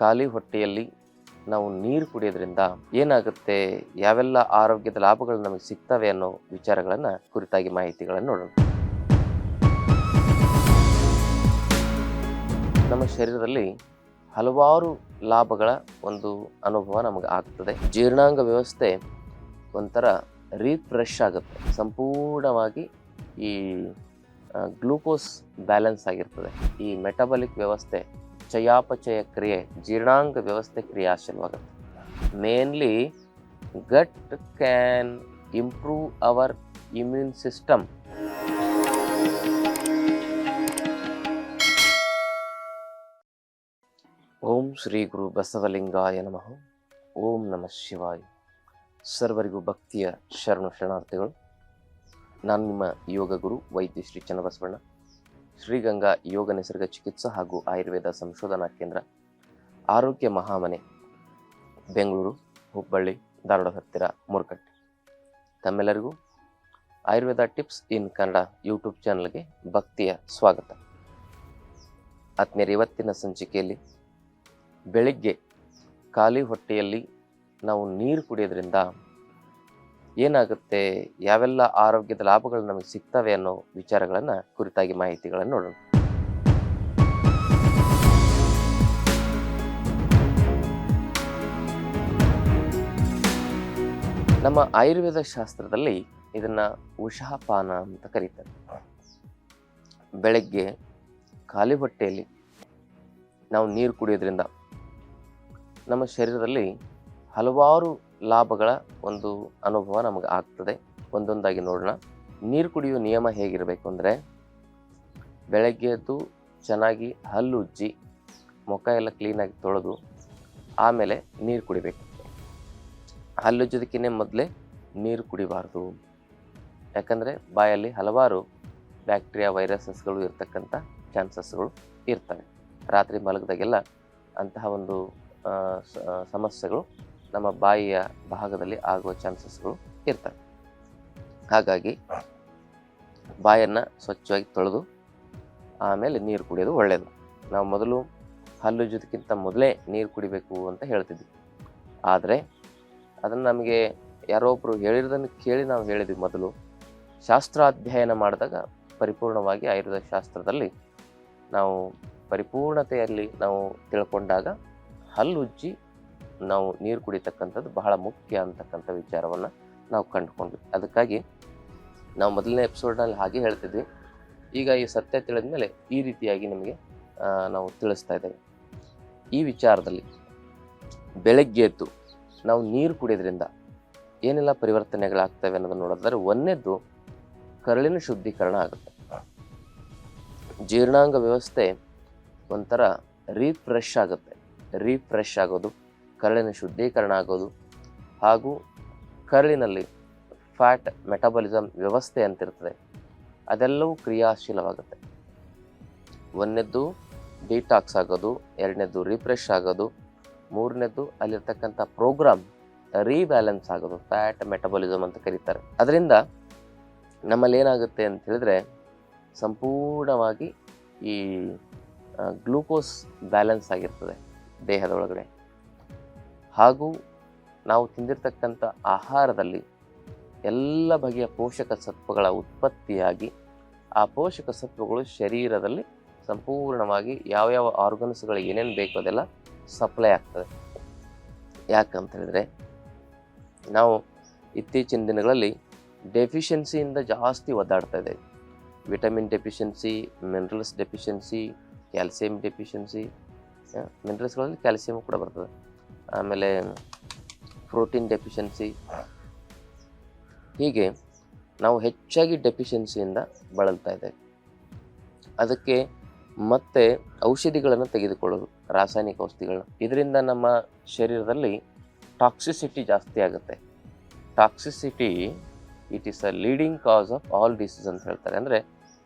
ಖಾಲಿ ಹೊಟ್ಟೆಯಲ್ಲಿ ನಾವು ನೀರು ಕುಡಿಯೋದ್ರಿಂದ ಏನಾಗುತ್ತೆ, ಯಾವೆಲ್ಲ ಆರೋಗ್ಯದ ಲಾಭಗಳು ನಮಗೆ ಸಿಗ್ತವೆ ಅನ್ನೋ ವಿಚಾರಗಳನ್ನು ಕುರಿತಾಗಿ ಮಾಹಿತಿಗಳನ್ನು ನೋಡೋಣ. ನಮ್ಮ ಶರೀರದಲ್ಲಿ ಹಲವಾರು ಲಾಭಗಳ ಒಂದು ಅನುಭವ ನಮಗೆ ಆಗ್ತದೆ. ಜೀರ್ಣಾಂಗ ವ್ಯವಸ್ಥೆ ಒಂಥರ ರೀಫ್ರೆಶ್ ಆಗುತ್ತೆ. ಸಂಪೂರ್ಣವಾಗಿ ಈ ಗ್ಲೂಕೋಸ್ ಬ್ಯಾಲೆನ್ಸ್ ಆಗಿರ್ತದೆ. ಈ ಮೆಟಬಲಿಕ್ ವ್ಯವಸ್ಥೆ ಚಯಾಪಚಯ ಕ್ರಿಯೆ, ಜೀರ್ಣಾಂಗ ವ್ಯವಸ್ಥೆ ಕ್ರಿಯಾಶೀಲವಾಗುತ್ತೆ mainly gut can improve our immune system Om Shri Guru ಬಸವಲಿಂಗಾಯ ನಮಃ. ಓಂ ನಮಃ ಶಿವಾಯ. ಸರ್ವರಿಗೂ ಭಕ್ತಿಯ ಶರಣು ಶರಣಾರ್ಥಿಗಳು, ನಾನು ನಿಮ್ಮ ಯೋಗ ಗುರು ವೈದ್ಯ ಶ್ರೀ ಚನ್ನಬಸವಣ್ಣ. ಶ್ರೀಗಂಗಾ ಯೋಗ ನಿಸರ್ಗ ಚಿಕಿತ್ಸಾ ಹಾಗೂ ಆಯುರ್ವೇದ ಸಂಶೋಧನಾ ಕೇಂದ್ರ, ಆರೋಗ್ಯ ಮಹಾಮನೆ, ಬೆಂಗಳೂರು, ಹುಬ್ಬಳ್ಳಿ, ಧಾರವಾಡ ಹತ್ತಿರ ಮುರುಕಟ್ಟೆ. ತಮ್ಮೆಲ್ಲರಿಗೂ Ayurveda tips in Kannada YouTube ಚಾನಲ್ಗೆ ಭಕ್ತಿಯ ಸ್ವಾಗತ. ಆತ್ಮೀಯರ, ಇವತ್ತಿನ ಸಂಚಿಕೆಯಲ್ಲಿ ಬೆಳಿಗ್ಗೆ ಖಾಲಿ ಹೊಟ್ಟೆಯಲ್ಲಿ ನಾವು ನೀರು ಕುಡಿಯೋದ್ರಿಂದ ಏನಾಗುತ್ತೆ? ಯಾವೆಲ್ಲ ಆರೋಗ್ಯದ ಲಾಭಗಳು ನಮಗೆ ಸಿಗ್ತವೆ ಅನ್ನೋ ವಿಚಾರಗಳನ್ನು ಕುರಿತಾಗಿ ಮಾಹಿತಿಗಳನ್ನು ನೋಡೋಣ. ನಮ್ಮ ಆಯುರ್ವೇದ ಶಾಸ್ತ್ರದಲ್ಲಿ ಇದನ್ನು ಉಷಾಪಾನ ಅಂತ ಕರೀತಾರೆ. ಬೆಳಗ್ಗೆ ಖಾಲಿ ಬಟ್ಟೆಯಲ್ಲಿ ನಾವು ನೀರು ಕುಡಿಯೋದ್ರಿಂದ ನಮ್ಮ ಶರೀರದಲ್ಲಿ ಹಲವಾರು ಲಾಭಗಳ ಒಂದು ಅನುಭವ ನಮಗೆ ಆಗ್ತದೆ. ಒಂದೊಂದಾಗಿ ನೋಡೋಣ. ನೀರು ಕುಡಿಯುವ ನಿಯಮ ಹೇಗಿರಬೇಕು ಅಂದರೆ, ಬೆಳಗ್ಗೆ ಎದ್ದು ಚೆನ್ನಾಗಿ ಹಲ್ಲು ಉಜ್ಜಿ, ಮುಖ ಎಲ್ಲ ಕ್ಲೀನಾಗಿ ತೊಳೆದು, ಆಮೇಲೆ ನೀರು ಕುಡಿಬೇಕು. ಹಲ್ಲುಜ್ಜೋದಕ್ಕಿಂತ ಮೊದಲೇ ನೀರು ಕುಡಿಬಾರ್ದು. ಯಾಕಂದರೆ ಬಾಯಲ್ಲಿ ಹಲವಾರು ಬ್ಯಾಕ್ಟೀರಿಯಾ, ವೈರಸಸ್ಗಳು ಇರ್ತಕ್ಕಂಥ ಚಾನ್ಸಸ್ಗಳು ಇರ್ತವೆ. ರಾತ್ರಿ ಮಲಗದಾಗೆಲ್ಲ ಅಂತಹ ಒಂದು ಸಮಸ್ಯೆಗಳು ನಮ್ಮ ಬಾಯಿಯ ಭಾಗದಲ್ಲಿ ಆಗುವ ಚಾನ್ಸಸ್ಗಳು ಇರ್ತವೆ. ಹಾಗಾಗಿ ಬಾಯನ್ನು ಸ್ವಚ್ಛವಾಗಿ ತೊಳೆದು ಆಮೇಲೆ ನೀರು ಕುಡಿಯೋದು ಒಳ್ಳೆಯದು ನಾವು ಮೊದಲು ಹಲ್ಲು ಜೊತೆಗಿಂತ ಮೊದಲೇ ನೀರು ಕುಡಿಬೇಕು ಅಂತ ಹೇಳ್ತಿದ್ವಿ. ಆದರೆ ಅದನ್ನು ನಮಗೆ ಯಾರೋ ಒಬ್ಬರು ಹೇಳಿರೋದನ್ನು ಕೇಳಿ ನಾವು ಹೇಳಿದ್ವಿ ಮೊದಲು. ಶಾಸ್ತ್ರ ಅಧ್ಯಯನ ಮಾಡಿದಾಗ ಪರಿಪೂರ್ಣವಾಗಿ ಆಯುರ್ವೇದ ಶಾಸ್ತ್ರದಲ್ಲಿ ನಾವು ಪರಿಪೂರ್ಣತೆಯಲ್ಲಿ ನಾವು ತಿಳ್ಕೊಂಡಾಗ ಹಲ್ಲುಜ್ಜಿ ನಾವು ನೀರು ಕುಡಿತಕ್ಕಂಥದ್ದು ಬಹಳ ಮುಖ್ಯ ಅಂತಕ್ಕಂಥ ವಿಚಾರವನ್ನು ನಾವು ಕಂಡುಕೊಂಡ್ವಿ. ಅದಕ್ಕಾಗಿ ನಾವು ಮೊದಲನೇ ಎಪಿಸೋಡ್ನಲ್ಲಿ ಹಾಗೆ ಹೇಳ್ತಿದ್ವಿ. ಈಗ ಈ ಸತ್ಯ ತಿಳಿದ ಮೇಲೆ ಈ ರೀತಿಯಾಗಿ ನಿಮಗೆ ನಾವು ತಿಳಿಸ್ತಾ ಇದ್ದೇವೆ. ಈ ವಿಚಾರದಲ್ಲಿ ಬೆಳಗ್ಗೆ ಎದ್ದು ನಾವು ನೀರು ಕುಡಿಯೋದ್ರಿಂದ ಏನೆಲ್ಲ ಪರಿವರ್ತನೆಗಳಾಗ್ತವೆ ಅನ್ನೋದನ್ನು ನೋಡೋದಾದ್ರೆ ಒಂದೇದ್ದು ಕರಳಿನ ಶುದ್ಧೀಕರಣ ಆಗುತ್ತೆ. ಜೀರ್ಣಾಂಗ ವ್ಯವಸ್ಥೆ ಒಂಥರ ರೀಫ್ರೆಶ್ ಆಗುತ್ತೆ. ರೀಫ್ರೆಶ್ ಆಗೋದು ಕರಳಿನ ಶುದ್ಧೀಕರಣ ಆಗೋದು ಹಾಗೂ ಕರಳಿನಲ್ಲಿ ಫ್ಯಾಟ್ ಮೆಟಬಲಿಸಮ್ ವ್ಯವಸ್ಥೆ ಅಂತಿರ್ತದೆ. ಅದೆಲ್ಲವೂ ಕ್ರಿಯಾಶೀಲವಾಗುತ್ತೆ. ಒಂದನೇದ್ದು ಡಿಟಾಕ್ಸ್ ಆಗೋದು, ಎರಡನೇದ್ದು ರಿಫ್ರೆಶ್ ಆಗೋದು, ಮೂರನೇದ್ದು ಅಲ್ಲಿರ್ತಕ್ಕಂಥ ಪ್ರೋಗ್ರಾಮ್ ರೀಬ್ಯಾಲೆನ್ಸ್ ಆಗೋದು ಫ್ಯಾಟ್ ಮೆಟಬಲಿಸಮ್ ಅಂತ ಕರೀತಾರೆ. ಅದರಿಂದ ನಮ್ಮಲ್ಲಿ ಏನಾಗುತ್ತೆ ಅಂತ ಹೇಳಿದ್ರೆ ಸಂಪೂರ್ಣವಾಗಿ ಈ ಗ್ಲೂಕೋಸ್ ಬ್ಯಾಲೆನ್ಸ್ ಆಗಿರ್ತದೆ ದೇಹದ ಒಳಗಡೆ. ಹಾಗೂ ನಾವು ತಿಂದಿರ್ತಕ್ಕಂಥ ಆಹಾರದಲ್ಲಿ ಎಲ್ಲ ಬಗೆಯ ಪೋಷಕ ಸತ್ವಗಳ ಉತ್ಪತ್ತಿಯಾಗಿ ಆ ಪೋಷಕ ಸತ್ವಗಳು ಶರೀರದಲ್ಲಿ ಸಂಪೂರ್ಣವಾಗಿ ಯಾವ್ಯಾವ ಆರ್ಗನ್ಸ್ಗಳು ಏನೇನು ಬೇಕೋ ಅದೆಲ್ಲ ಸಪ್ಲೈ ಆಗ್ತದೆ. ಯಾಕಂತ ಹೇಳಿದ್ರೆ ನಾವು ಇತ್ತೀಚಿನ ದಿನಗಳಲ್ಲಿ ಡೆಫಿಷಿಯನ್ಸಿಯಿಂದ ಜಾಸ್ತಿ ಒದ್ದಾಡ್ತಾ ಇದೆ vitamin deficiency, minerals deficiency, calcium deficiency ಮಿನರಲ್ಸ್ಗಳಲ್ಲಿ calcium ಕೂಡ ಬರ್ತದೆ. ಆಮೇಲೆ ಪ್ರೋಟೀನ್ ಡೆಫಿಷಿಯನ್ಸಿ. ಹೀಗೆ ನಾವು ಹೆಚ್ಚಾಗಿ ಡೆಫಿಷಿಯನ್ಸಿಯಿಂದ ಬಳಲ್ತಾ ಇದ್ದೇವೆ. ಅದಕ್ಕೆ ಮತ್ತೆ ಔಷಧಿಗಳನ್ನು ತೆಗೆದುಕೊಳ್ಳೋದು, ರಾಸಾಯನಿಕ ಔಷಧಿಗಳನ್ನ. ಇದರಿಂದ ನಮ್ಮ ಶರೀರದಲ್ಲಿ ಟಾಕ್ಸಿಸಿಟಿ ಜಾಸ್ತಿ ಆಗುತ್ತೆ. Toxicity it is a leading cause of all disease ಅಂತ ಹೇಳ್ತಾರೆ. ಅಂದರೆ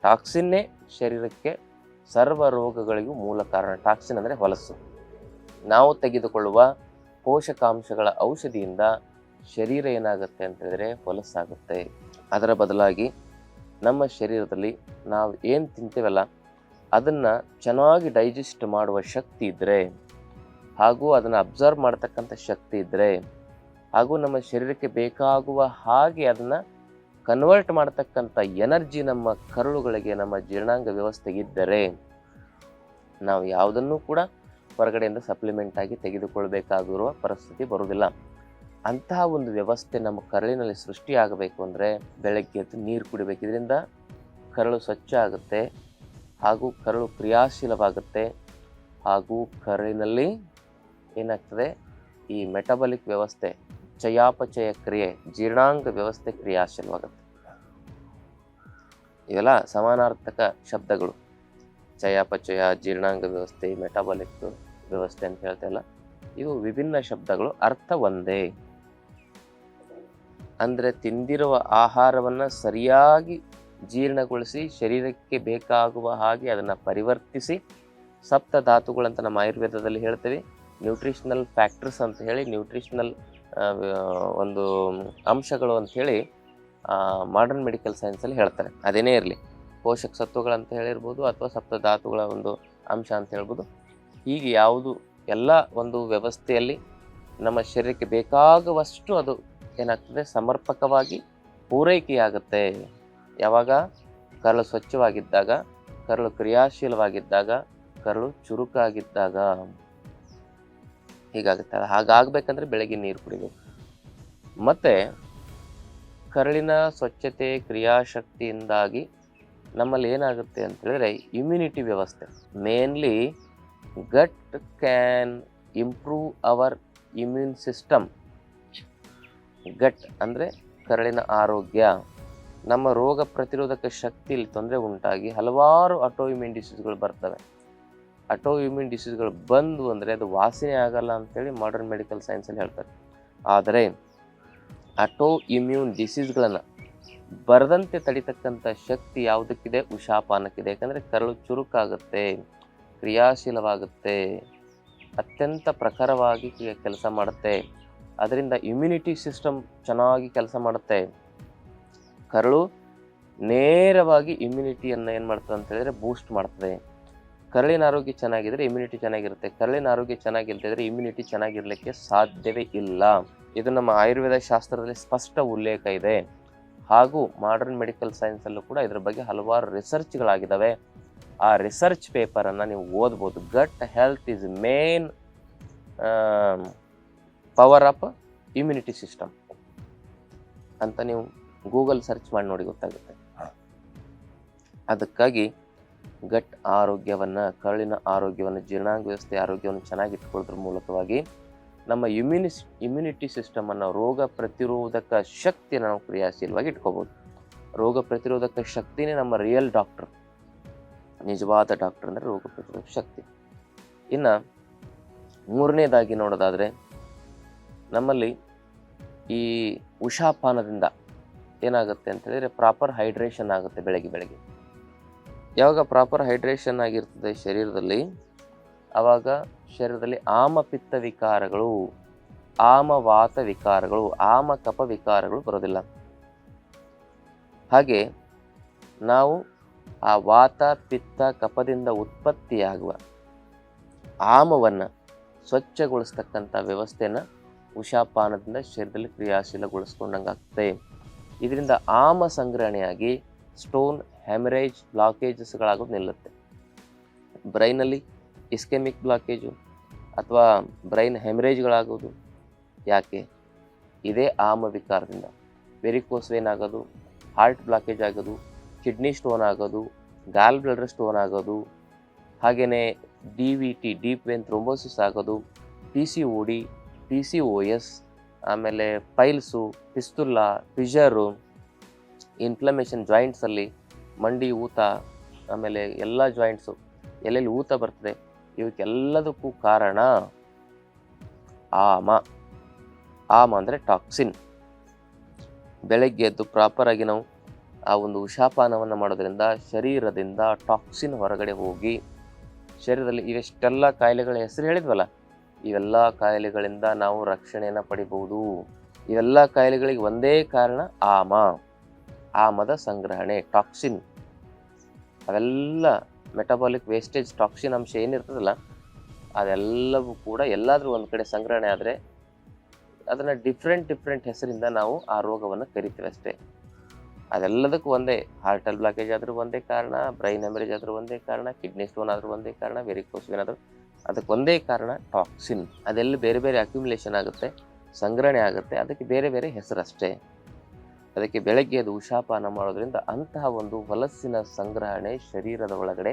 ಟಾಕ್ಸಿನ್ನೇ ಶರೀರಕ್ಕೆ ಸರ್ವ ರೋಗಗಳಿಗೂ ಮೂಲ ಕಾರಣ. ಟಾಕ್ಸಿನ್ ಅಂದರೆ ಹೊಲಸು. ನಾವು ತೆಗೆದುಕೊಳ್ಳುವ ಪೋಷಕಾಂಶಗಳ ಔಷಧಿಯಿಂದ ಶರೀರ ಏನಾಗುತ್ತೆ ಅಂತ ಹೇಳಿದ್ರೆ ಹೊಲಸಾಗುತ್ತೆ. ಅದರ ಬದಲಾಗಿ ನಮ್ಮ ಶರೀರದಲ್ಲಿ ನಾವು ಏನು ತಿಂತೀವಲ್ಲ, ಅದನ್ನು ಚೆನ್ನಾಗಿ ಡೈಜೆಸ್ಟ್ ಮಾಡುವ ಶಕ್ತಿ ಇದ್ದರೆ ಹಾಗೂ ಅದನ್ನು ಅಬ್ಸರ್ವ್ ಮಾಡ್ತಕ್ಕಂಥ ಶಕ್ತಿ ಇದ್ದರೆ ಹಾಗೂ ನಮ್ಮ ಶರೀರಕ್ಕೆ ಬೇಕಾಗುವ ಹಾಗೆ ಅದನ್ನು ಕನ್ವರ್ಟ್ ಮಾಡ್ತಕ್ಕಂಥ ಎನರ್ಜಿ ನಮ್ಮ ಕರುಳುಗಳಿಗೆ, ನಮ್ಮ ಜೀರ್ಣಾಂಗ ವ್ಯವಸ್ಥೆಗಿದ್ದರೆ ನಾವು ಯಾವುದನ್ನು ಕೂಡ ಹೊರಗಡೆಯಿಂದ ಸಪ್ಲಿಮೆಂಟ್ ಆಗಿ ತೆಗೆದುಕೊಳ್ಬೇಕಾಗಿರುವ ಪರಿಸ್ಥಿತಿ ಬರುವುದಿಲ್ಲ. ಅಂತಹ ಒಂದು ವ್ಯವಸ್ಥೆ ನಮ್ಮ ಕರಳಿನಲ್ಲಿ ಸೃಷ್ಟಿಯಾಗಬೇಕು ಅಂದರೆ ಬೆಳಗ್ಗೆ ಎದ್ದು ನೀರು ಕುಡಿಬೇಕು. ಇದರಿಂದ ಕರಳು ಸ್ವಚ್ಛ ಆಗುತ್ತೆ, ಹಾಗೂ ಕರಳು ಕ್ರಿಯಾಶೀಲವಾಗುತ್ತೆ, ಹಾಗೂ ಕರಳಿನಲ್ಲಿ ಏನಾಗ್ತದೆ, ಈ ಮೆಟಬಲಿಕ್ ವ್ಯವಸ್ಥೆ, ಚಯಾಪಚಯ ಕ್ರಿಯೆ, ಜೀರ್ಣಾಂಗ ವ್ಯವಸ್ಥೆ ಕ್ರಿಯಾಶೀಲವಾಗುತ್ತೆ. ಇವೆಲ್ಲ ಸಮಾನಾರ್ಥಕ ಶಬ್ದಗಳು. ಚಯಾಪಚಯ, ಜೀರ್ಣಾಂಗ ವ್ಯವಸ್ಥೆ, ಮೆಟಬಲಿಕ್ ವ್ಯವಸ್ಥೆ ಅಂತ ಹೇಳ್ತೇವಲ್ಲ ಇವು ವಿಭಿನ್ನ ಶಬ್ದಗಳು, ಅರ್ಥ ಒಂದೇ. ಅಂದರೆ ತಿಂದಿರುವ ಆಹಾರವನ್ನು ಸರಿಯಾಗಿ ಜೀರ್ಣಗೊಳಿಸಿ ಶರೀರಕ್ಕೆ ಬೇಕಾಗುವ ಹಾಗೆ ಅದನ್ನು ಪರಿವರ್ತಿಸಿ ಸಪ್ತ ಧಾತುಗಳಂತ ನಮ್ಮ ಆಯುರ್ವೇದದಲ್ಲಿ ಹೇಳ್ತೇವೆ. ನ್ಯೂಟ್ರಿಷನಲ್ ಫ್ಯಾಕ್ಟರ್ಸ್ ಅಂತ ಹೇಳಿ ನ್ಯೂಟ್ರಿಷನಲ್ ಒಂದು ಅಂಶಗಳು ಅಂತ ಹೇಳಿ ಮಾಡರ್ನ್ ಮೆಡಿಕಲ್ ಸೈನ್ಸಲ್ಲಿ ಹೇಳ್ತಾರೆ. ಅದೇನೇ ಇರಲಿ, ಪೋಷಕ ಸತ್ವಗಳಂತ ಹೇಳಿರ್ಬೋದು ಅಥವಾ ಸಪ್ತ ಧಾತುಗಳ ಒಂದು ಅಂಶ ಅಂತ ಹೇಳ್ಬೋದು. ಹೀಗೆ ಯಾವುದು ಎಲ್ಲ ಒಂದು ವ್ಯವಸ್ಥೆಯಲ್ಲಿ ನಮ್ಮ ಶರೀರಕ್ಕೆ ಬೇಕಾಗುವಷ್ಟು ಅದು ಏನಾಗ್ತದೆ? ಸಮರ್ಪಕವಾಗಿ ಪೂರೈಕೆಯಾಗುತ್ತೆ. ಯಾವಾಗ? ಕರಳು ಸ್ವಚ್ಛವಾಗಿದ್ದಾಗ, ಕರಳು ಕ್ರಿಯಾಶೀಲವಾಗಿದ್ದಾಗ, ಕರಳು ಚುರುಕಾಗಿದ್ದಾಗ. ಹೀಗಾಗುತ್ತೆ. ಹಾಗಾಗಬೇಕಂದ್ರೆ ಬೆಳಗ್ಗೆ ನೀರು ಕುಡಿಬೇಕು. ಮತ್ತು ಕರಳಿನ ಸ್ವಚ್ಛತೆ, ಕ್ರಿಯಾಶಕ್ತಿಯಿಂದಾಗಿ ನಮ್ಮಲ್ಲಿ ಏನಾಗುತ್ತೆ ಅಂತ ಹೇಳಿದ್ರೆ ಇಮ್ಯುನಿಟಿ ವ್ಯವಸ್ಥೆ. Mainly gut can improve our immune system gut ಅಂದರೆ ಕರಳಿನ ಆರೋಗ್ಯ. ನಮ್ಮ ರೋಗ ಪ್ರತಿರೋಧಕ ಶಕ್ತಿಯಲ್ಲಿ ತೊಂದರೆ ಉಂಟಾಗಿ ಹಲವಾರು ಅಟೋ ಇಮ್ಯೂನ್ ಡಿಸೀಸ್ಗಳು ಬರ್ತವೆ. ಅಟೋ ಇಮ್ಯೂನ್ ಡಿಸೀಸ್ಗಳು ಬಂದು ಅಂದರೆ ಅದು ವಾಸನೆ ಆಗಲ್ಲ ಅಂತೇಳಿ ಮಾಡರ್ನ್ ಮೆಡಿಕಲ್ ಸೈನ್ಸಲ್ಲಿ ಹೇಳ್ತಾರೆ. ಆದರೆ ಅಟೋ ಇಮ್ಯೂನ್ ಡಿಸೀಸ್ಗಳನ್ನು ಬರದಂತೆ ತಡಿತಕ್ಕಂಥ ಶಕ್ತಿ ಯಾವುದಕ್ಕಿದೆ? ಉಷಾಪಾನಕ್ಕಿದೆ. ಯಾಕಂದರೆ ಕರಳು ಚುರುಕಾಗುತ್ತೆ. ಕ್ರಿಯಾಶೀಲವಾಗುತ್ತೆ. ಅತ್ಯಂತ ಪ್ರಖರವಾಗಿ ಕೆಲಸ ಮಾಡುತ್ತೆ. ಅದರಿಂದ ಇಮ್ಯುನಿಟಿ ಸಿಸ್ಟಮ್ ಚೆನ್ನಾಗಿ ಕೆಲಸ ಮಾಡುತ್ತೆ. ಕರಳು ನೇರವಾಗಿ ಇಮ್ಯುನಿಟಿಯನ್ನು ಏನು ಮಾಡ್ತದೆ ಅಂತ ಹೇಳಿದರೆ ಬೂಸ್ಟ್ ಮಾಡ್ತದೆ. ಕರಳಿನ ಆರೋಗ್ಯ ಚೆನ್ನಾಗಿದ್ರೆ ಇಮ್ಯುನಿಟಿ ಚೆನ್ನಾಗಿರುತ್ತೆ. ಕರಳಿನ ಆರೋಗ್ಯ ಚೆನ್ನಾಗಿಲ್ದಿದ್ರೆ ಇಮ್ಯುನಿಟಿ ಚೆನ್ನಾಗಿರಲಿಕ್ಕೆ ಸಾಧ್ಯವೇ ಇಲ್ಲ. ಇದು ನಮ್ಮ ಆಯುರ್ವೇದ ಶಾಸ್ತ್ರದಲ್ಲಿ ಸ್ಪಷ್ಟ ಉಲ್ಲೇಖ ಇದೆ. ಹಾಗೂ ಮಾಡರ್ನ್ ಮೆಡಿಕಲ್ ಸೈನ್ಸಲ್ಲೂ ಕೂಡ ಇದ್ರ ಬಗ್ಗೆ ಹಲವಾರು ರಿಸರ್ಚ್ಗಳಾಗಿದ್ದಾವೆ ಆ ರಿಸರ್ಚ್ ಪೇಪರನ್ನು ನೀವು ಓದ್ಬೋದು. Gut health is main power up immunity system ಅಂತ ನೀವು ಗೂಗಲ್ ಸರ್ಚ್ ಮಾಡಿ ನೋಡಿ ಗೊತ್ತಾಗುತ್ತೆ. ಅದಕ್ಕಾಗಿ ಗಟ್ ಆರೋಗ್ಯವನ್ನು ಕರುಳಿನ ಆರೋಗ್ಯವನ್ನು ಜೀರ್ಣಾಂಗ ವ್ಯವಸ್ಥೆ ಆರೋಗ್ಯವನ್ನು ಚೆನ್ನಾಗಿ ಇಟ್ಕೊಳ್ಳೋದ್ರ ಮೂಲಕವಾಗಿ ನಮ್ಮ ಇಮ್ಯುನಿಸ್ ಇಮ್ಯುನಿಟಿ ಸಿಸ್ಟಮನ್ನು ರೋಗ ಪ್ರತಿರೋಧಕ ಶಕ್ತಿ ನಾವು ಕ್ರಿಯಾಶೀಲವಾಗಿ ಇಟ್ಕೋಬೋದು. ರೋಗ ಪ್ರತಿರೋಧಕ ಶಕ್ತಿನೇ ನಮ್ಮ ರಿಯಲ್ ಡಾಕ್ಟರ್ ನಿಜವಾದ ಡಾಕ್ಟರ್ ಅಂದರೆ ರೋಗ ಪ್ರತಿರೋಧಕ ಶಕ್ತಿ. ಇನ್ನು ಮೂರನೇದಾಗಿ ನೋಡೋದಾದರೆ, ನಮ್ಮಲ್ಲಿ ಈ ಉಷಾಪಾನದಿಂದ ಏನಾಗುತ್ತೆ ಅಂತ ಹೇಳಿದರೆ ಪ್ರಾಪರ್ ಹೈಡ್ರೇಷನ್ ಆಗುತ್ತೆ ಬೆಳಗ್ಗೆ ಬೆಳಗ್ಗೆ. ಯಾವಾಗ ಪ್ರಾಪರ್ ಹೈಡ್ರೇಷನ್ ಆಗಿರ್ತದೆ ಶರೀರದಲ್ಲಿ, ಆವಾಗ ಶರೀರದಲ್ಲಿ ಆಮಪಿತ್ತ ವಿಕಾರಗಳು, ಆಮವಾತ ವಿಕಾರಗಳು ಆಮ ಕಪ ವಿಕಾರಗಳು ಬರೋದಿಲ್ಲ. ಹಾಗೆ ನಾವು ಆ ವಾತ, ಪಿತ್ತ, ಕಪದಿಂದ ಉತ್ಪತ್ತಿಯಾಗುವ ಆಮವನ್ನು ಸ್ವಚ್ಛಗೊಳಿಸ್ತಕ್ಕಂಥ ವ್ಯವಸ್ಥೆನ ಉಷಾಪಾನದಿಂದ ಶರೀರದಲ್ಲಿ ಕ್ರಿಯಾಶೀಲಗೊಳಿಸ್ಕೊಂಡಂಗಾಗ್ತದೆ. ಇದರಿಂದ ಆಮ ಸಂಗ್ರಹಣೆಯಾಗಿ ಸ್ಟೋನ್ ಹ್ಯಾಮರೇಜ್ ಬ್ಲಾಕೇಜಸ್ಗಳಾಗೋದು ನಿಲ್ಲುತ್ತೆ. ಬ್ರೈನಲ್ಲಿ ಇಸ್ಕೆಮಿಕ್ ಬ್ಲಾಕೇಜು ಅಥವಾ ಬ್ರೈನ್ ಹೆಮರೇಜ್ಗಳಾಗೋದು ಯಾಕೆ? ಇದೇ ಆಮ ವಿಕಾರದಿಂದ. ವೆರಿಕೋಸ್ ಏನಾಗೋದು? ಹಾರ್ಟ್ ಬ್ಲಾಕೇಜ್ ಆಗೋದು? ಕಿಡ್ನಿ ಸ್ಟೋನ್ ಆಗೋದು, ಗಾಲ್ ಬ್ಲಡರ್ ಸ್ಟೋನ್ ಆಗೋದು ಹಾಗೆಯೇ D V T, deep vein thrombosis ಆಗೋದು, P C O D, P C O S, ಆಮೇಲೆ ಪೈಲ್ಸು ಪಿಸ್ತುಲ್ಲಾ ಫಿಜರು ಇನ್ಫ್ಲಮೇಷನ್ ಜಾಯಿಂಟ್ಸಲ್ಲಿ ಮಂಡಿ, ಊತ, ಆಮೇಲೆ ಎಲ್ಲ ಜಾಯಿಂಟ್ಸು, ಎಲ್ಲೆಲ್ಲಿ ಊತ ಬರ್ತದೆ, ಇವಕ್ಕೆಲ್ಲದಕ್ಕೂ ಕಾರಣ ಆಮ. ಆಮ ಅಂದರೆ ಟಾಕ್ಸಿನ್. ಬೆಳಗ್ಗೆ ಎದ್ದು ಪ್ರಾಪರಾಗಿ ನಾವು ಆ ಒಂದು ಉಷಾಪಾನವನ್ನು ಮಾಡೋದರಿಂದ ಶರೀರದಿಂದ ಟಾಕ್ಸಿನ್ ಹೊರಗಡೆ ಹೋಗಿ ಶರೀರದಲ್ಲಿ ಇವೆಷ್ಟೆಲ್ಲ ಕಾಯಿಲೆಗಳ ಹೆಸರು ಹೇಳಿದ್ವಲ್ಲ, ಇವೆಲ್ಲ ಕಾಯಿಲೆಗಳಿಂದ ನಾವು ರಕ್ಷಣೆಯನ್ನು ಪಡಿಬಹುದು ಇವೆಲ್ಲ ಕಾಯಿಲೆಗಳಿಗೆ ಒಂದೇ ಕಾರಣ ಆಮ. ಆಮದ ಸಂಗ್ರಹಣೆ ಟಾಕ್ಸಿನ್ ಅವೆಲ್ಲ ಮೆಟಬಾಲಿಕ್ ವೇಸ್ಟೇಜ್ ಟಾಕ್ಸಿನ್ ಅಂಶ ಏನಿರ್ತದಲ್ಲ, ಅದೆಲ್ಲವೂ ಕೂಡ ಎಲ್ಲಾದರೂ ಒಂದು ಕಡೆ ಸಂಗ್ರಹಣೆ ಆದರೆ ಅದನ್ನು ಡಿಫ್ರೆಂಟ್ ಡಿಫ್ರೆಂಟ್ ಹೆಸರಿಂದ ನಾವು ಆ ರೋಗವನ್ನು ಕರಿತೀವಿ ಅಷ್ಟೇ. ಅದೆಲ್ಲದಕ್ಕೂ ಒಂದೇ ಹಾರ್ಟಲ್ ಬ್ಲಾಕೇಜ್ ಆದರೂ ಒಂದೇ ಕಾರಣ ಬ್ರೈನ್ ಹೆಮರೇಜ್ ಆದರೂ ಒಂದೇ ಕಾರಣ ಕಿಡ್ನಿ ಸ್ಟೋನ್ ಆದರೂ ಒಂದೇ ಕಾರಣ ವೆರಿಕೋಸ್ ಏನಾದರೂ ಅದಕ್ಕೆ ಒಂದೇ ಕಾರಣ ಟಾಕ್ಸಿನ್ ಅದೆಲ್ಲ ಬೇರೆ ಬೇರೆ ಅಕ್ಯುಮುಲೇಷನ್ ಆಗುತ್ತೆ, ಸಂಗ್ರಹಣೆ ಆಗುತ್ತೆ, ಅದಕ್ಕೆ ಬೇರೆ ಬೇರೆ ಹೆಸರಷ್ಟೇ. ಅದಕ್ಕೆ ಬೆಳಗ್ಗೆ ಅದು ಉಷಾಪಾನ ಮಾಡೋದ್ರಿಂದ ಅಂತಹ ಒಂದು ಹೊಲಸಿನ ಸಂಗ್ರಹಣೆ ಶರೀರದ ಒಳಗಡೆ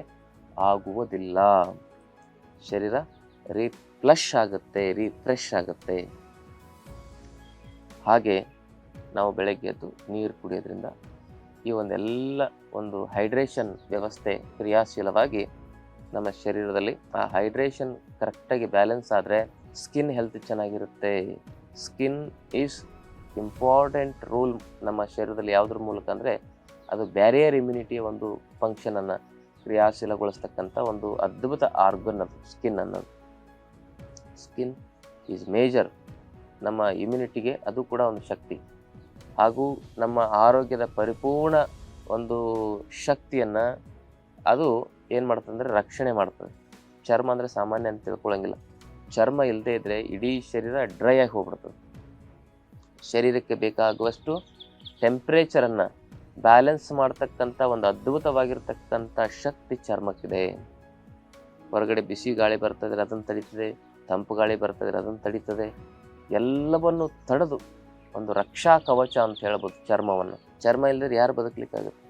ಆಗುವುದಿಲ್ಲ. ಶರೀರ ರೀಫ್ಲಶ್ ಆಗುತ್ತೆ ರೀಫ್ರೆಶ್ ಆಗುತ್ತೆ. ಹಾಗೆ ನಾವು ಬೆಳಗ್ಗೆ ಎದ್ದು ನೀರು ಕುಡಿಯೋದ್ರಿಂದ ಈ ಒಂದೆಲ್ಲ ಒಂದು ಹೈಡ್ರೇಷನ್ ವ್ಯವಸ್ಥೆ ಕ್ರಿಯಾಶೀಲವಾಗಿ ನಮ್ಮ ಶರೀರದಲ್ಲಿ ಆ ಹೈಡ್ರೇಷನ್ ಕರೆಕ್ಟಾಗಿ ಬ್ಯಾಲೆನ್ಸ್ ಆದರೆ ಸ್ಕಿನ್ ಹೆಲ್ತ್ ಚೆನ್ನಾಗಿರುತ್ತೆ. ಸ್ಕಿನ್ ಈಸ್ ಇಂಪಾರ್ಟೆಂಟ್ ರೋಲ್ ನಮ್ಮ ಶರೀರದಲ್ಲಿ ಯಾವುದ್ರ ಮೂಲಕ ಅಂದರೆ ಅದು ಬ್ಯಾರಿಯರ್ ಇಮ್ಯುನಿಟಿಯ ಒಂದು ಫಂಕ್ಷನನ್ನು ಕ್ರಿಯಾಶೀಲಗೊಳಿಸ್ತಕ್ಕಂಥ ಒಂದು ಅದ್ಭುತ ಆರ್ಗನ್ ಅದು ಸ್ಕಿನ್ ಅನ್ನೋದು. ಸ್ಕಿನ್ ಈಸ್ ಮೇಜರ್ ನಮ್ಮ ಇಮ್ಯುನಿಟಿಗೆ ಅದು ಕೂಡ ಒಂದು ಶಕ್ತಿ. ಹಾಗೂ ನಮ್ಮ ಆರೋಗ್ಯದ ಪರಿಪೂರ್ಣ ಒಂದು ಶಕ್ತಿಯನ್ನು ಅದು ಏನು ಮಾಡ್ತದೆ ಅಂದರೆ ರಕ್ಷಣೆ ಮಾಡ್ತದೆ. ಚರ್ಮ ಅಂದರೆ ಸಾಮಾನ್ಯ ಅಂತ ತಿಳ್ಕೊಳ್ಳೋಂಗಿಲ್ಲ ಚರ್ಮ ಇಲ್ಲದೆ ಇದ್ದರೆ ಇಡೀ ಶರೀರ ಡ್ರೈ ಆಗಿ ಹೋಗ್ಬಿಡ್ತದೆ. ಶರೀರಕ್ಕೆ ಬೇಕಾಗುವಷ್ಟು ಟೆಂಪ್ರೇಚರನ್ನು ಬ್ಯಾಲೆನ್ಸ್ ಮಾಡ್ತಕ್ಕಂಥ ಒಂದು ಅದ್ಭುತವಾಗಿರ್ತಕ್ಕಂಥ ಶಕ್ತಿ ಚರ್ಮಕ್ಕಿದೆ. ಹೊರಗಡೆ ಬಿಸಿ ಗಾಳಿ ಬರ್ತದೆ ಅದನ್ನು ತಡೀತದೆ, ತಂಪು ಗಾಳಿ ಬರ್ತದೆ ಅದನ್ನು ತಡೀತದೆ. ಎಲ್ಲವನ್ನು ತಡೆದು ಒಂದು ರಕ್ಷಾ ಕವಚ ಅಂತ ಹೇಳ್ಬೋದು ಚರ್ಮವನ್ನು. ಚರ್ಮ ಇಲ್ಲದ್ರೆ ಯಾರು ಬದುಕಲಿಕ್ಕಾಗುತ್ತೆ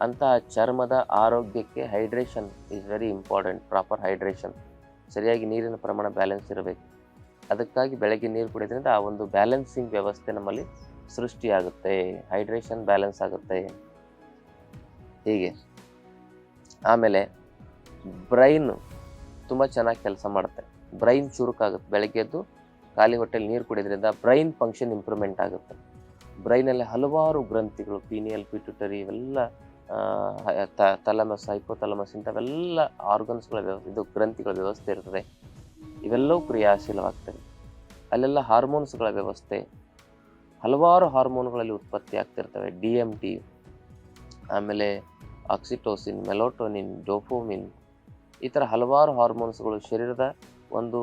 ಅಂತಹ ಚರ್ಮದ ಆರೋಗ್ಯಕ್ಕೆ hydration is very important proper hydration ಸರಿಯಾಗಿ ನೀರಿನ ಪ್ರಮಾಣ ಬ್ಯಾಲೆನ್ಸ್ ಇರಬೇಕು. ಅದಕ್ಕಾಗಿ ಬೆಳಗ್ಗೆ ನೀರು ಕುಡಿಯೋದ್ರಿಂದ ಆ ಒಂದು ಬ್ಯಾಲೆನ್ಸಿಂಗ್ ವ್ಯವಸ್ಥೆ ನಮ್ಮಲ್ಲಿ ಸೃಷ್ಟಿಯಾಗುತ್ತೆ. ಹೈಡ್ರೇಷನ್ ಬ್ಯಾಲೆನ್ಸ್ ಆಗುತ್ತೆ. ಹೀಗೆ. ಆಮೇಲೆ ಬ್ರೈನ್ ತುಂಬ ಚೆನ್ನಾಗಿ ಕೆಲಸ ಮಾಡುತ್ತೆ. ಬ್ರೈನ್ ಚುರುಕಾಗುತ್ತೆ. ಬೆಳಗ್ಗೆ ಎದ್ದು ಖಾಲಿ ಹೊಟ್ಟೆಲಿ ನೀರು ಕುಡಿಯೋದ್ರಿಂದ ಬ್ರೈನ್ ಫಂಕ್ಷನ್ ಇಂಪ್ರೂವ್ಮೆಂಟ್ ಆಗುತ್ತೆ. ಬ್ರೈನಲ್ಲಿ ಹಲವಾರು ಗ್ರಂಥಿಗಳು ಪೀನಿಯಲ್ ಪಿಟ್ಯುಟರಿ ಇವೆಲ್ಲ ತಲಮಸ್ ಹೈಪೋತಲಮಸ್ ಇಂಥವೆಲ್ಲ ಆರ್ಗನ್ಸ್ಗಳ ವ್ಯವಸ್ಥೆ, ಇದು ಗ್ರಂಥಿಗಳ ವ್ಯವಸ್ಥೆ ಇರ್ತದೆ. ಇವೆಲ್ಲವೂ ಕ್ರಿಯಾಶೀಲವಾಗ್ತವೆ. ಅಲ್ಲೆಲ್ಲ ಹಾರ್ಮೋನ್ಸ್ಗಳ ವ್ಯವಸ್ಥೆ, ಹಲವಾರು ಹಾರ್ಮೋನ್ಗಳಲ್ಲಿ ಉತ್ಪತ್ತಿ ಆಗ್ತಿರ್ತವೆ. ಡಿ ಎಂ ಟಿ ಆಮೇಲೆ ಆಕ್ಸಿಟೋಸಿನ್ ಮೆಲೋಟೋನಿನ್ ಡೋಫೋಮಿನ್ ಈ ಥರ ಹಲವಾರು ಹಾರ್ಮೋನ್ಸ್ಗಳು ಶರೀರದ ಒಂದು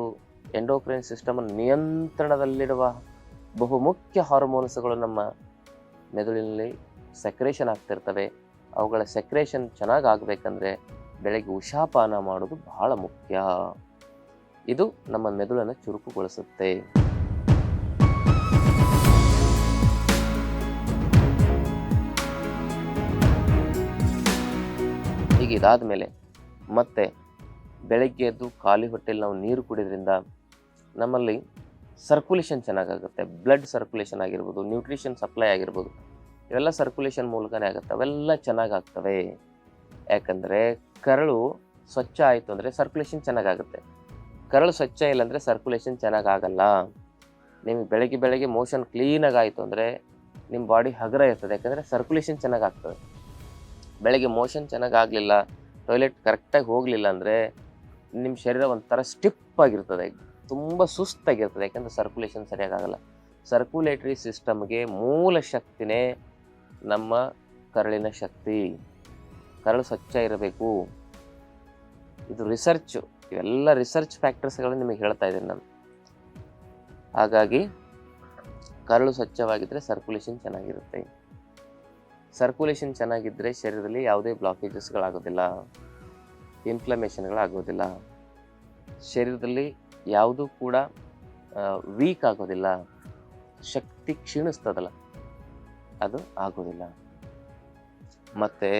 ಎಂಡೋಕ್ರೈನ್ ಸಿಸ್ಟಮನ್ನು ನಿಯಂತ್ರಣದಲ್ಲಿರುವ ಬಹುಮುಖ್ಯ ಹಾರ್ಮೋನ್ಸ್ಗಳು ನಮ್ಮ ಮೆದುಳಿನಲ್ಲಿ ಸೆಕ್ರೇಷನ್ ಆಗ್ತಿರ್ತವೆ. ಅವುಗಳ ಸೆಕ್ರೇಷನ್ ಚೆನ್ನಾಗಿ ಆಗಬೇಕಂದ್ರೆ ಬೆಳಗ್ಗೆ ಉಷಾಪಾನ ಮಾಡೋದು ಬಹಳ ಮುಖ್ಯ. ಇದು ನಮ್ಮ ಮೆದುಳನ್ನು ಚುರುಕುಗೊಳಿಸುತ್ತೆ. ಹೀಗೆ ಇದಾದ ಮೇಲೆ ಮತ್ತೆ ಬೆಳಗ್ಗೆ ಎದ್ದು ಖಾಲಿ ಹೊಟ್ಟೆಲಿ ನಾವು ನೀರು ಕುಡಿಯೋದ್ರಿಂದ ನಮ್ಮಲ್ಲಿ ಸರ್ಕ್ಯುಲೇಷನ್ ಚೆನ್ನಾಗಾಗುತ್ತೆ ಬ್ಲಡ್ ಸರ್ಕ್ಯುಲೇಷನ್ ಆಗಿರ್ಬೋದು ನ್ಯೂಟ್ರಿಷನ್ ಸಪ್ಲೈ ಆಗಿರ್ಬೋದು, ಇವೆಲ್ಲ ಸರ್ಕ್ಯುಲೇಷನ್ ಮೂಲಕನೇ ಆಗುತ್ತೆ. ಅವೆಲ್ಲ ಚೆನ್ನಾಗಾಗ್ತವೆ. ಯಾಕಂದರೆ ಕರಳು ಸ್ವಚ್ಛ ಆಯಿತು ಅಂದರೆ ಸರ್ಕ್ಯುಲೇಷನ್ ಚೆನ್ನಾಗಾಗುತ್ತೆ. ಕರಳು ಸ್ವಚ್ಛ ಇಲ್ಲ ಅಂದರೆ ಸರ್ಕ್ಯುಲೇಷನ್ ಚೆನ್ನಾಗಾಗಲ್ಲ. ನಿಮ್ಗೆ ಬೆಳಗ್ಗೆ ಬೆಳಗ್ಗೆ ಮೋಷನ್ ಕ್ಲೀನಾಗಿ ಆಯಿತು ಅಂದರೆ ನಿಮ್ಮ ಬಾಡಿ ಹಗರ ಇರ್ತದೆ. ಯಾಕಂದರೆ ಸರ್ಕ್ಯುಲೇಷನ್ ಚೆನ್ನಾಗಾಗ್ತದೆ. ಬೆಳಗ್ಗೆ ಮೋಷನ್ ಚೆನ್ನಾಗಾಗಲಿಲ್ಲ ಟಾಯ್ಲೆಟ್ ಕರೆಕ್ಟಾಗಿ ಹೋಗಲಿಲ್ಲ ಅಂದರೆ ನಿಮ್ಮ ಶರೀರ ಒಂಥರ ಸ್ಟಿಪ್ ಆಗಿರ್ತದೆ. ತುಂಬ ಸುಸ್ತಾಗಿರ್ತದೆ, ಯಾಕಂದರೆ ಸರ್ಕ್ಯುಲೇಷನ್ ಸರಿಯಾಗಲ್ಲ ಸರ್ಕ್ಯುಲೇಟರಿ ಸಿಸ್ಟಮ್ಗೆ ಮೂಲ ಶಕ್ತಿನೇ ನಮ್ಮ ಕರಳಿನ ಶಕ್ತಿ. ಕರಳು ಸ್ವಚ್ಛ ಇರಬೇಕು. ಇದು ರಿಸರ್ಚು ಇವೆಲ್ಲ ರಿಸರ್ಚ್ ಫ್ಯಾಕ್ಟರ್ಸ್ಗಳನ್ನು ನಿಮಗೆ ಹೇಳ್ತಾ ಇದ್ದೀನಿ ನಾನು. ಹಾಗಾಗಿ, ಕರಳು ಸ್ವಚ್ಛವಾಗಿದ್ದರೆ ಸರ್ಕ್ಯುಲೇಷನ್ ಚೆನ್ನಾಗಿರುತ್ತೆ. ಸರ್ಕ್ಯುಲೇಷನ್ ಚೆನ್ನಾಗಿದ್ದರೆ ಶರೀರದಲ್ಲಿ ಯಾವುದೇ ಬ್ಲಾಕೇಜಸ್ಗಳಾಗೋದಿಲ್ಲ ಇನ್ಫ್ಲಮೇಷನ್ಗಳಾಗೋದಿಲ್ಲ ಶರೀರದಲ್ಲಿ ಯಾವುದೂ ಕೂಡ ವೀಕ್ ಆಗೋದಿಲ್ಲ. ಶಕ್ತಿ ಕ್ಷೀಣಿಸ್ತದಲ್ಲ, ಅದು ಆಗೋದಿಲ್ಲ. ಮತ್ತು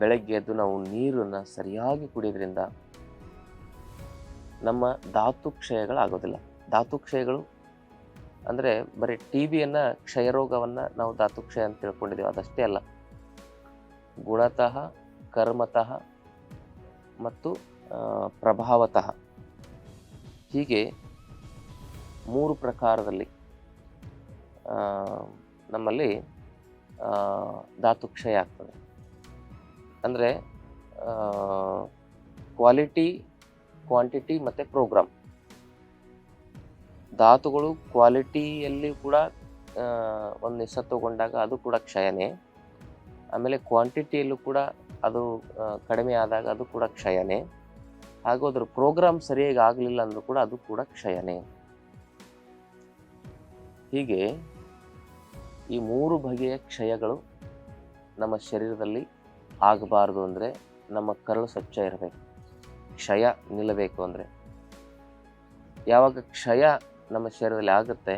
ಬೆಳಗ್ಗೆ ಎದ್ದು ನಾವು ನೀರನ್ನು ಸರಿಯಾಗಿ ಕುಡಿಯೋದ್ರಿಂದ ನಮ್ಮ ಧಾತು ಕ್ಷಯಗಳಾಗೋದಿಲ್ಲ. ಧಾತು ಕ್ಷಯಗಳು ಅಂದರೆ ಬರೀ ಟಿ ಬಿಯನ್ನು ಕ್ಷಯರೋಗವನ್ನು ನಾವು ಧಾತು ಕ್ಷಯ ಅಂತ ತಿಳ್ಕೊಂಡಿದ್ದೀವಿ. ಅದಷ್ಟೇ ಅಲ್ಲ. ಗುಣತಃ, ಕರ್ಮತಃ ಮತ್ತು ಪ್ರಭಾವತಃ. ಹೀಗೆ ಮೂರು ಪ್ರಕಾರದಲ್ಲಿ ನಮ್ಮಲ್ಲಿ ಧಾತು ಕ್ಷಯ ಆಗ್ತದೆ. ಅಂದರೆ ಕ್ವಾಲಿಟಿ ಕ್ವಾಂಟಿಟಿ ಮತ್ತು ಪ್ರೋಗ್ರಾಮ್ ಧಾತುಗಳು ಕ್ವಾಲಿಟಿಯಲ್ಲಿ ಕೂಡ ಒಂದು ಒಂದು ತಗೊಂಡಾಗ ಅದು ಕೂಡ ಕ್ಷಯನೇ. ಆಮೇಲೆ ಕ್ವಾಂಟಿಟಿಯಲ್ಲೂ ಕೂಡ ಅದು ಕಡಿಮೆ ಆದಾಗ ಅದು ಕೂಡ ಕ್ಷಯನೇ. ಹಾಗೂ ಅದರ ಪ್ರೋಗ್ರಾಮ್ ಸರಿಯಾಗಿ ಆಗಲಿಲ್ಲ ಅಂದರೂ ಕೂಡ ಅದು ಕೂಡ ಕ್ಷಯನೇ. ಹೀಗೆ ಈ ಮೂರು ಬಗೆಯ ಕ್ಷಯಗಳು ನಮ್ಮ ಶರೀರದಲ್ಲಿ ಆಗಬಾರ್ದು ಅಂದರೆ ನಮ್ಮ ಕರಳು ಸ್ವಚ್ಛ ಇರಬೇಕು. ಕ್ಷಯ ನಿಲ್ಲಬೇಕು ಅಂದರೆ. ಯಾವಾಗ ಕ್ಷಯ ನಮ್ಮ ಶರೀರದಲ್ಲಿ ಆಗುತ್ತೆ,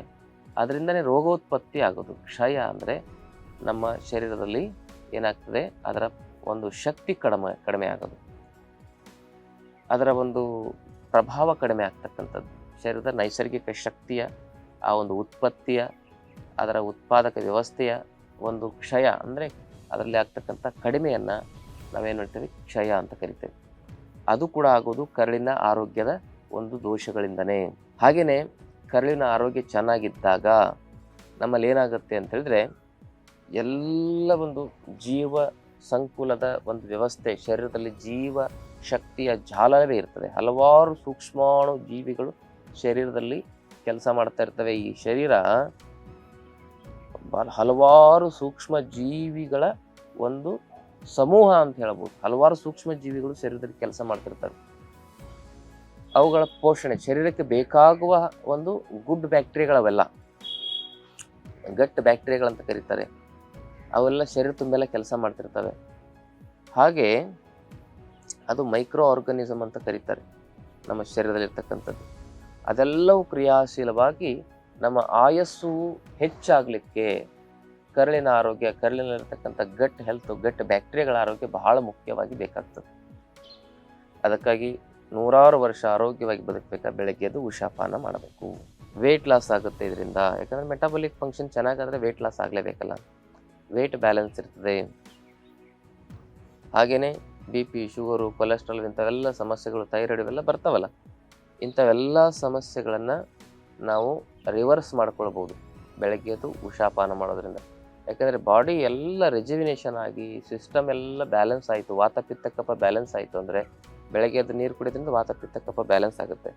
ಅದರಿಂದನೇ ರೋಗೋತ್ಪತ್ತಿ ಆಗೋದು. ಕ್ಷಯ ಅಂದರೆ ನಮ್ಮ ಶರೀರದಲ್ಲಿ ಏನಾಗ್ತದೆ, ಅದರ ಒಂದು ಶಕ್ತಿ ಕಡಿಮೆ ಕಡಿಮೆ ಆಗೋದು. ಅದರ ಒಂದು ಪ್ರಭಾವ ಕಡಿಮೆ ಆಗ್ತಕ್ಕಂಥದ್ದು. ಶರೀರದ ನೈಸರ್ಗಿಕ ಶಕ್ತಿಯ, ಆ ಒಂದು ಉತ್ಪತ್ತಿಯ, ಅದರ ಉತ್ಪಾದಕ ವ್ಯವಸ್ಥೆಯ ಒಂದು ಕ್ಷಯ ಅಂದರೆ ಅದರಲ್ಲಿ ಆಗ್ತಕ್ಕಂಥ ಕಡಿಮೆಯನ್ನು ನಾವೇನು ಹೇಳ್ತೀವಿ? ಕ್ಷಯ ಅಂತ ಕರಿತೇವೆ. ಅದು ಕೂಡ ಆಗೋದು ಕರಳಿನ ಆರೋಗ್ಯದ ಒಂದು ದೋಷಗಳಿಂದನೇ. ಹಾಗೆಯೇ ಕರಳಿನ ಆರೋಗ್ಯ ಚೆನ್ನಾಗಿದ್ದಾಗ ನಮ್ಮಲ್ಲಿ ಏನಾಗುತ್ತೆ ಅಂತ ಹೇಳಿದ್ರೆ ಎಲ್ಲ ಒಂದು ಜೀವ ಸಂಕುಲದ ಒಂದು ವ್ಯವಸ್ಥೆ, ಶರೀರದಲ್ಲಿ ಜೀವ ಶಕ್ತಿಯ ಜಾಲವೇ ಇರ್ತದೆ. ಹಲವಾರು ಸೂಕ್ಷ್ಮಾಣು ಜೀವಿಗಳು ಶರೀರದಲ್ಲಿ ಕೆಲಸ ಮಾಡ್ತಾ ಇರ್ತವೆ. ಈ ಶರೀರ ಹಲವಾರು ಸೂಕ್ಷ್ಮ ಜೀವಿಗಳ ಒಂದು ಸಮೂಹ ಅಂತ ಹೇಳ್ಬೋದು. ಹಲವಾರು ಸೂಕ್ಷ್ಮ ಜೀವಿಗಳು ಶರೀರದಲ್ಲಿ ಕೆಲಸ ಮಾಡ್ತಿರ್ತವೆ. ಅವುಗಳ ಪೋಷಣೆ ಶರೀರಕ್ಕೆ ಬೇಕಾಗುವ ಒಂದು ಗುಡ್ ಬ್ಯಾಕ್ಟೀರಿಯಾಗಳವೆಲ್ಲ, ಗಟ್ ಬ್ಯಾಕ್ಟೀರಿಯಾಗಳಂತ ಕರೀತಾರೆ, ಅವೆಲ್ಲ ಶರೀರ ತುಂಬೆಲ್ಲ ಕೆಲಸ ಮಾಡ್ತಿರ್ತವೆ. ಹಾಗೆ ಅದು ಮೈಕ್ರೋ ಆರ್ಗನಿಸಮ್ ಅಂತ ಕರೀತಾರೆ ನಮ್ಮ ಶರೀರದಲ್ಲಿರ್ತಕ್ಕಂಥದ್ದು. ಅದೆಲ್ಲವೂ ಕ್ರಿಯಾಶೀಲವಾಗಿ ನಮ್ಮ ಆಯಸ್ಸು ಹೆಚ್ಚಾಗಲಿಕ್ಕೆ ಕರಳಿನ ಆರೋಗ್ಯ, ಕರಳಿನಲ್ಲಿರ್ತಕ್ಕಂಥ ಗಟ್ ಹೆಲ್ತ್ ಗಟ್ ಬ್ಯಾಕ್ಟೀರಿಯಾಗಳ ಆರೋಗ್ಯ ಬಹಳ ಮುಖ್ಯವಾಗಿ ಬೇಕಾಗ್ತದೆ. ಅದಕ್ಕಾಗಿ ನೂರಾರು ವರ್ಷ ಆರೋಗ್ಯವಾಗಿ ಬದುಕಬೇಕಾ ಬೆಳಗ್ಗೆ ಎದ್ದು ಉಷಾಪಾನ ಮಾಡಬೇಕು. ವೆಯ್ಟ್ ಲಾಸ್ ಆಗುತ್ತೆ ಇದರಿಂದ. ಯಾಕಂದರೆ ಮೆಟಾಬಲಿಕ್ ಫಂಕ್ಷನ್ ಚೆನ್ನಾಗಾದರೆ ವೆಯ್ಟ್ ಲಾಸ್ ಆಗಲೇಬೇಕಲ್ಲ. ವೆಯ್ಟ್ ಬ್ಯಾಲೆನ್ಸ್ ಇರ್ತದೆ. ಹಾಗೆಯೇ ಬಿ ಪಿ, ಶುಗರು, ಕೊಲೆಸ್ಟ್ರಾಲ್ ಇಂಥವೆಲ್ಲ ಸಮಸ್ಯೆಗಳು ಥೈರಾಯ್ಡ್ ಇವೆಲ್ಲ ಬರ್ತಾವಲ್ಲ? ಇಂಥವೆಲ್ಲ ಸಮಸ್ಯೆಗಳನ್ನು ನಾವು ರಿವರ್ಸ್ ಮಾಡ್ಕೊಳ್ಬೋದು. ಬೆಳಗ್ಗೆ ಎದ್ದು ಉಷಾಪಾನ ಮಾಡೋದ್ರಿಂದ. ಯಾಕಂದರೆ ಬಾಡಿ ಎಲ್ಲ ರೆಜಿವಿನೇಷನ್ ಆಗಿ ಸಿಸ್ಟಮ್ ಎಲ್ಲ ಬ್ಯಾಲೆನ್ಸ್ ಆಯಿತು. ವಾತ ಪಿತ್ತ ಕಫ ಬ್ಯಾಲೆನ್ಸ್ ಆಯಿತು ಅಂದರೆ ಬೆಳಗ್ಗೆ ಎದ್ದು ನೀರು ಕುಡಿಯೋದ್ರಿಂದ ವಾತ ಪಿತ್ತ ಕಫ ಬ್ಯಾಲೆನ್ಸ್ ಆಗುತ್ತೆ.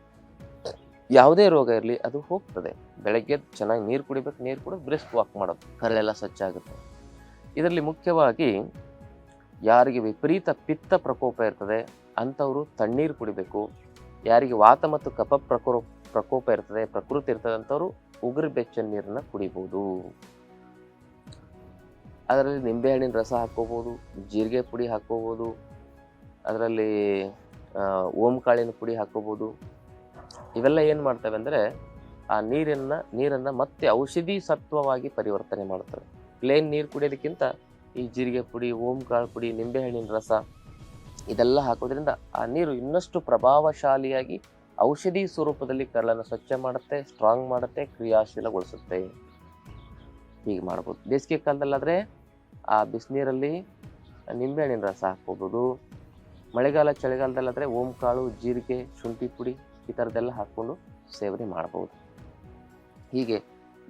ಯಾವುದೇ ರೋಗ ಇರಲಿ ಅದು ಹೋಗ್ತದೆ. ಬೆಳಗ್ಗೆ ಚೆನ್ನಾಗಿ ನೀರು ಕುಡಿಬೇಕು, ನೀರು ಕುಡಿದು ಬ್ರಿಸ್ಕ್ ವಾಕ್ ಮಾಡೋದು. ಕರಳೆಲ್ಲ ಸ್ವಚ್ಛ ಆಗುತ್ತೆ. ಇದರಲ್ಲಿ ಮುಖ್ಯವಾಗಿ ಯಾರಿಗೆ ವಿಪರೀತ ಪಿತ್ತ ಪ್ರಕೋಪ ಇರ್ತದೆ, ಅಂಥವರು ತಣ್ಣೀರು ಕುಡಿಬೇಕು. ಯಾರಿಗೆ ವಾತ ಮತ್ತು ಕಫ ಪ್ರಕೋ, ಪ್ರಕೋಪ ಇರ್ತದೆ, ಪ್ರಕೃತಿ ಇರ್ತದೆ ಅಂಥವ್ರು ಉಗುರು ಬೆಚ್ಚ ನೀರನ್ನ ಕುಡಿಬೋದು. ಅದರಲ್ಲಿ ನಿಂಬೆಹಣ್ಣಿನ ರಸ ಹಾಕೋಬೋದು ಜೀರಿಗೆ ಪುಡಿ ಹಾಕೋಬೋದು ಅದರಲ್ಲಿ ಓಂಕಾಳಿನ ಪುಡಿ ಹಾಕೋಬೋದು ಇವೆಲ್ಲ ಏನು ಮಾಡ್ತವೆ ಅಂದರೆ, ಆ ನೀರನ್ನು ನೀರನ್ನು ಮತ್ತೆ ಔಷಧಿ ಸತ್ವವಾಗಿ ಪರಿವರ್ತನೆ ಮಾಡ್ತವೆ. ಪ್ಲೇನ್ ನೀರು ಕುಡಿಯೋದಕ್ಕಿಂತ ಈ ಜೀರಿಗೆ ಪುಡಿ ಓಂ ಕಾಳು ಪುಡಿ, ನಿಂಬೆಹಣ್ಣಿನ ರಸ ಇದೆಲ್ಲ ಹಾಕೋದ್ರಿಂದ ಆ ನೀರು ಇನ್ನಷ್ಟು ಪ್ರಭಾವಶಾಲಿಯಾಗಿ ಔಷಧಿ ಸ್ವರೂಪದಲ್ಲಿ ಕರಳನ್ನು ಸ್ವಚ್ಛ ಮಾಡುತ್ತೆ ಸ್ಟ್ರಾಂಗ್ ಮಾಡುತ್ತೆ, ಕ್ರಿಯಾಶೀಲಗೊಳಿಸುತ್ತೆ. ಹೀಗೆ ಮಾಡ್ಬೋದು. ಬೇಸಿಗೆ ಕಾಲದಲ್ಲಾದರೆ ಆ ಬಿಸಿನೀರಲ್ಲಿ ನಿಂಬೆಹಣ್ಣಿನ ರಸ ಹಾಕ್ಕೋಬೋದು. ಮಳೆಗಾಲ, ಚಳಿಗಾಲದಲ್ಲಾದರೆ ಓಂ ಕಾಳು ಜೀರಿಗೆ, ಶುಂಠಿ ಪುಡಿ ಈ ಥರದ್ದೆಲ್ಲ ಹಾಕ್ಕೊಂಡು ಸೇವನೆ ಮಾಡ್ಬೋದು. ಹೀಗೆ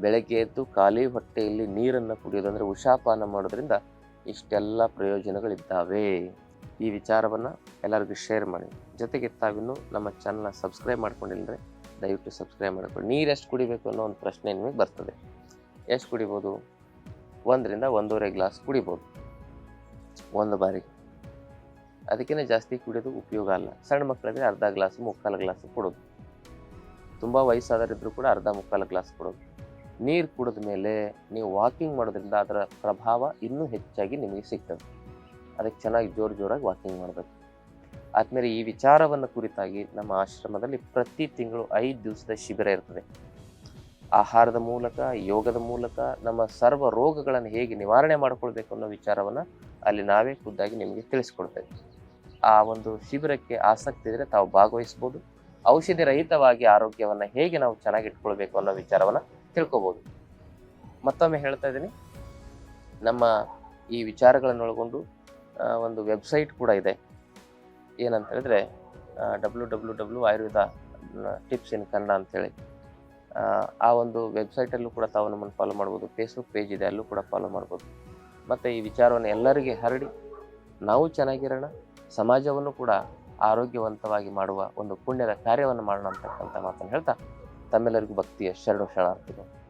ಬೆಳಗ್ಗೆ ಎದ್ದು ಖಾಲಿ ಹೊಟ್ಟೆಯಲ್ಲಿ ನೀರನ್ನು ಕುಡಿಯೋದು ಅಂದರೆ ಉಷಾಪಾನ ಮಾಡೋದ್ರಿಂದ ಇಷ್ಟೆಲ್ಲ ಪ್ರಯೋಜನಗಳಿದ್ದಾವೆ. ಈ ವಿಚಾರವನ್ನು ಎಲ್ಲರಿಗೂ ಶೇರ್ ಮಾಡಿ. ಜೊತೆಗೆ ತಾವಿನ್ನೂ ನಮ್ಮ ಚಾನಲ್ನ ಸಬ್ಸ್ಕ್ರೈಬ್ ಮಾಡ್ಕೊಂಡಿಲ್ಲರೆ ದಯವಿಟ್ಟು ಸಬ್ಸ್ಕ್ರೈಬ್ ಮಾಡ್ಕೊಳ್ಳಿ. ನೀರು ಎಷ್ಟು ಕುಡಿಬೇಕು ಅನ್ನೋ ಒಂದು ಪ್ರಶ್ನೆ ನಿಮಗೆ ಬರ್ತದೆ. ಎಷ್ಟು ಕುಡಿಬೋದು? ಒಂದರಿಂದ ಒಂದೂವರೆ ಗ್ಲಾಸ್ ಕುಡಿಬೋದು. ಒಂದು ಬಾರಿ. ಅದಕ್ಕಿಂತ ಜಾಸ್ತಿ ಕುಡಿಯೋದು ಉಪಯೋಗ ಅಲ್ಲ. ಸಣ್ಣ ಮಕ್ಕಳಿದ್ರೆ ಅರ್ಧ ಗ್ಲಾಸು ಮುಕ್ಕಾಲು ಗ್ಲಾಸ್ ಕೊಡೋದು. ತುಂಬ ವಯಸ್ಸಾದರಿದ್ದರೂ ಕೂಡ ಅರ್ಧ ಮುಕ್ಕಾಲು ಗ್ಲಾಸ್ ಕೊಡೋದು. ನೀರು ಕುಡಿದ ಮೇಲೆ ನೀವು ವಾಕಿಂಗ್ ಮಾಡೋದ್ರಿಂದ ಅದರ ಪ್ರಭಾವ ಇನ್ನೂ ಹೆಚ್ಚಾಗಿ ನಿಮಗೆ ಸಿಗ್ತದೆ. ಅದಕ್ಕೆ ಚೆನ್ನಾಗಿ ಜೋರು ಜೋರಾಗಿ ವಾಕಿಂಗ್ ಮಾಡಬೇಕು. ಆದಮೇಲೆ ಈ ವಿಚಾರವನ್ನು ಕುರಿತಾಗಿ ನಮ್ಮ ಆಶ್ರಮದಲ್ಲಿ ಪ್ರತಿ ತಿಂಗಳು ಐದು ದಿವಸದ ಶಿಬಿರ ಇರ್ತದೆ. ಆಹಾರದ ಮೂಲಕ, ಯೋಗದ ಮೂಲಕ, ನಮ್ಮ ಸರ್ವ ರೋಗಗಳನ್ನು ಹೇಗೆ ನಿವಾರಣೆ ಮಾಡಿಕೊಳ್ಬೇಕು ಅನ್ನೋ ವಿಚಾರವನ್ನು ಅಲ್ಲಿ ನಾವೇ ಖುದ್ದಾಗಿ ನಿಮಗೆ ತಿಳಿಸ್ಕೊಡ್ತೇವೆ. ಆ ಒಂದು ಶಿಬಿರಕ್ಕೆ ಆಸಕ್ತಿ ಇದ್ದರೆ ತಾವು ಭಾಗವಹಿಸ್ಬೋದು. ಔಷಧಿ ರಹಿತವಾಗಿ ಆರೋಗ್ಯವನ್ನು ಹೇಗೆ ನಾವು ಚೆನ್ನಾಗಿ ಇಟ್ಕೊಳ್ಬೇಕು ಅನ್ನೋ ವಿಚಾರವನ್ನು ತಿಳ್ಕೊಬೋದು. ಮತ್ತೊಮ್ಮೆ ಹೇಳ್ತಾ ಇದ್ದೀನಿ, ನಮ್ಮ ಈ ವಿಚಾರಗಳನ್ನು ಒಳಗೊಂಡು ಒಂದು ವೆಬ್ಸೈಟ್ ಕೂಡ ಇದೆ. ಏನಂತ ಹೇಳಿದ್ರೆ W W W Ayurveda tips in Kannada ಅಂತೇಳಿ. ಆ ಒಂದು ವೆಬ್ಸೈಟಲ್ಲೂ ಕೂಡ ತಾವು ನಮ್ಮನ್ನು ಫಾಲೋ ಮಾಡ್ಬೋದು. ಫೇಸ್ಬುಕ್ ಪೇಜ್ ಇದೆ, ಅಲ್ಲೂ ಕೂಡ ಫಾಲೋ ಮಾಡ್ಬೋದು. ಮತ್ತು ಈ ವಿಚಾರವನ್ನು ಎಲ್ಲರಿಗೆ ಹರಡಿ, ನಾವು ಚೆನ್ನಾಗಿರೋಣ, ಸಮಾಜವನ್ನು ಕೂಡ ಆರೋಗ್ಯವಂತವಾಗಿ ಮಾಡುವ ಒಂದು ಪುಣ್ಯದ ಕಾರ್ಯವನ್ನು ಮಾಡೋಣ ಅಂತಕ್ಕಂಥ ಮಾತನ್ನು ಹೇಳ್ತಾ ತಮ್ಮೆಲ್ಲರಿಗೂ ಭಕ್ತಿಯ ಶರಣು ಶರಣಾರ್ಥಿಗಳು.